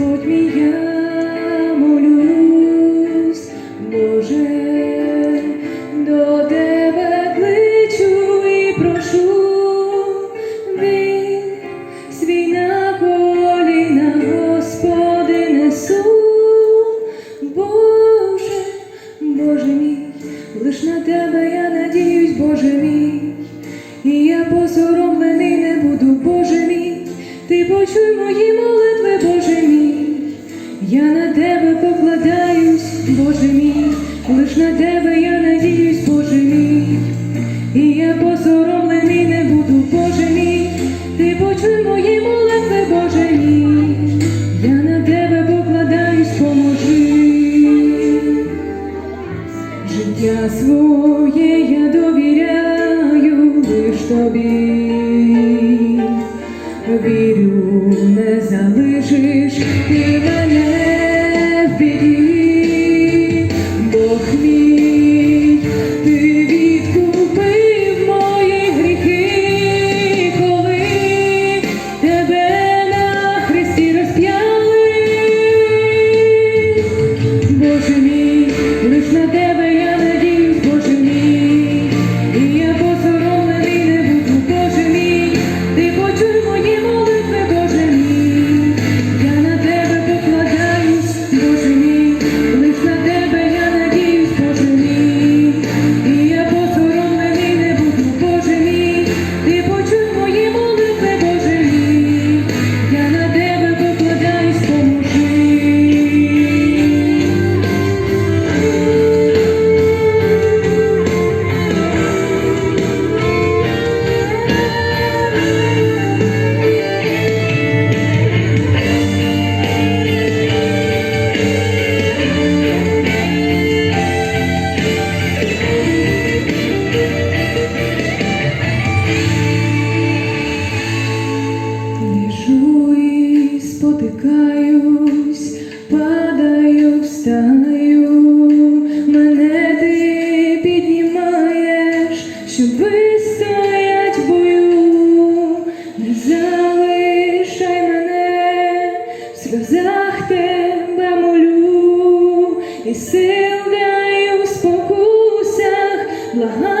я молюсь, Боже, до тебе кличу і прошу, він свій на коліна, Господи, несу, Боже, Боже мій, лиш на тебе я надіюсь, Боже мій. І я посоромлений не буду, Боже мій, ти почуй мої молитви, на тебе я надіюсь, Боже мій, і я посоромлений не буду, Боже мій, ти почуй мої молитви, Боже мій, я на тебе покладаюсь, поможи. Життя своє я довіряю лиш тобі, вірю, сльозах тебе молю, і сил даю в спокусах, благаю.